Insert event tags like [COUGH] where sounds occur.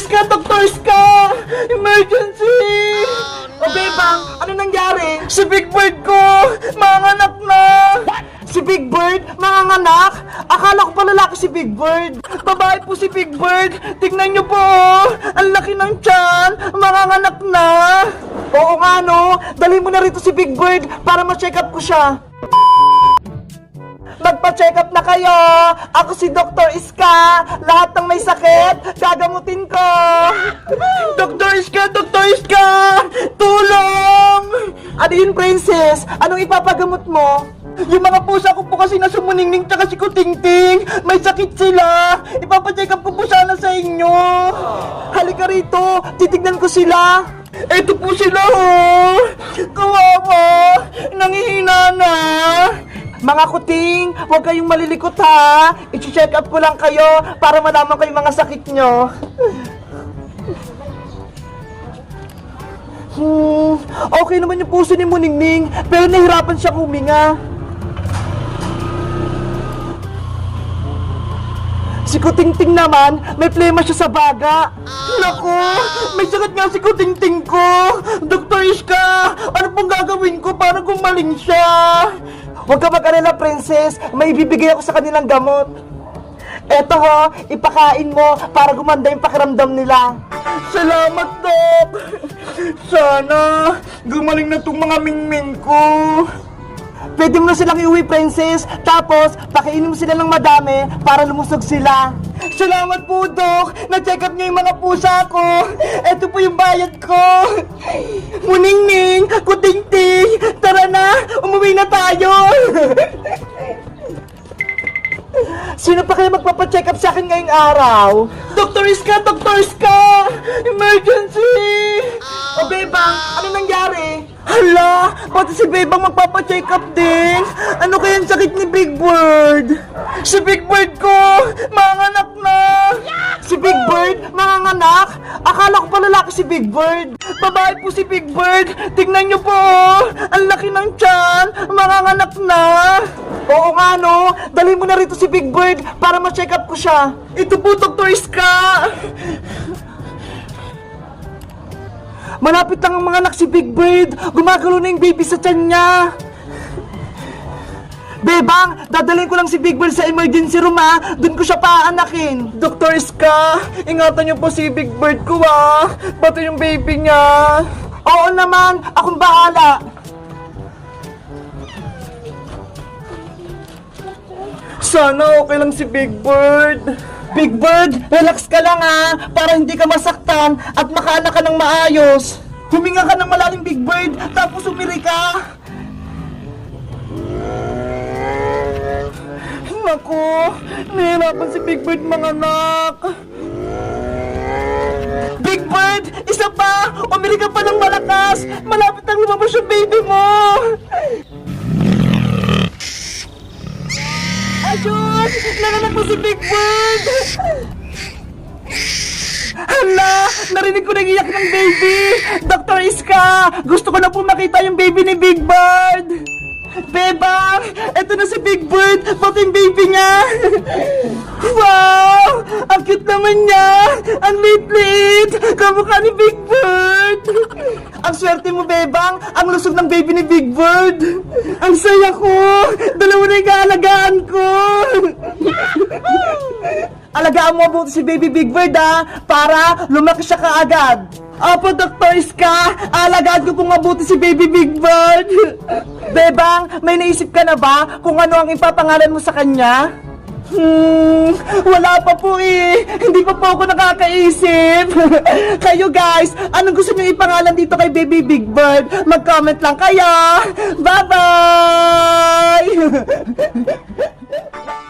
Iska! Doktor Iska! Emergency! O Bebang, ano nangyari? Si Big Bird ko! Manganak na! Si Big Bird, manganganak? Akala ko pa lalaki si Big Bird. Babae po si Big Bird. Tingnan niyo po, oh. ang laki ng tiyan. Manganganak na. Oo nga, no? Dali mo na rito si Big Bird para ma-check up ko siya. Magpa-check up na kayo! Ako si Dr. Iska! Lahat ng may sakit, gagamutin ko! [LAUGHS] Dr. Iska! Dr. Iska! Tulong! Ano yun, Princess? Anong ipapagamot mo? Yung mga pusa ko po kasi na sumuningning tsaka si Kutingting, may sakit sila. Ipapacheck up ko po sana sa inyo. Halika rito, titignan ko sila. Eto po sila, oh! Mga kuting, huwag kayong malilikot ha. I-check up ko lang kayo para malaman ko yung mga sakit nyo. Hmm, okay naman yung puso ni Muningning, pero nahirapan siya huminga. Si Kutingting naman, may plema siya sa baga. Naku, may sakit nga si Kutingting ko. Doktor Iska, ano pong gagawin ko para gumaling siya? Huwag ka mag-alala, princess. May ibibigay ako sa kanilang gamot. Eto ho, ipakain mo para gumanda yung pakiramdam nila. Salamat, Dok! Sana gumaling na tong mga mingming ko. Pwede mo na silang iuwi, princess. Tapos, pakiinom sila ng madami para lumusog sila. Salamat po, Dok! Na-check up niyo yung mga pusa ko! Ito po yung bayad ko! Magpapacheck up sa akin ngayong araw? Dr. Iska! Dr. Iska! Emergency! O Bebang, ano nangyari? Hala! Pati si Bebang magpapacheck up din! Ano kaya ang sakit ni Big Bird? Si Big Bird ko! Manganak na! Si Big Bird, manganganak? Akala ko pa lalaki si Big Bird. Babae po si Big Bird. Tingnan niyo po, oh. ang laki ng tiyan. Manganganak na. Oo nga, no? Dali mo na rito si Big Bird para ma-check up ko siya. Ito po, Dr. Iska. Malapit lang ang mga anak si Big Bird. Gumagalo na yung baby sa tiyan niya. Bebang, dadalhin ko lang si Big Bird sa emergency room ha. Doon ko siya paanakin. Dr. Iska, ingatan niyo po si Big Bird ko ha. Pati yung baby niya. Oo naman, akong bahala. Sana okay lang si Big Bird. Big Bird, relax ka lang ha, para hindi ka masaktan at makaanak ka ng maayos. Huminga ka ng malalim, Big Bird, tapos umiri ka. Naku, nahihirapan si Big Bird mga anak. Big Bird, isa pa! Umiri ka pa ng malakas! Malapit ang lumabas yung baby mo! Ayun! Nanganak mo si Big Bird! Hala! Narinig ko nang iyak ng baby! Dr. Iska! Gusto ko na po makita yung baby ni Big Bird! Bebang! Eto na si Big Bird! Pati yung baby niya! Wow! Ang cute naman niya! Ang lit-lit! Kamukha ni Big Bird! Ang swerte mo, Bebang! Ang lusog ng baby ni Big Bird! Ang saya ko! Dalawa na yung kaalagaan ko! Alagaan mo mabuti si Baby Big Bird ha, para lumaki siya kaagad. Opo, Dr. Iska, alagaan ko kung mabuti si Baby Big Bird. [LAUGHS] Bebang, may naisip ka na ba kung ano ang ipapangalan mo sa kanya? Hmm, wala pa po eh. Hindi pa po ako nakakaisip. [LAUGHS] kayo guys, anong gusto niyo ipangalan dito kay Baby Big Bird? Mag-comment lang kayo. Bye-bye! [LAUGHS]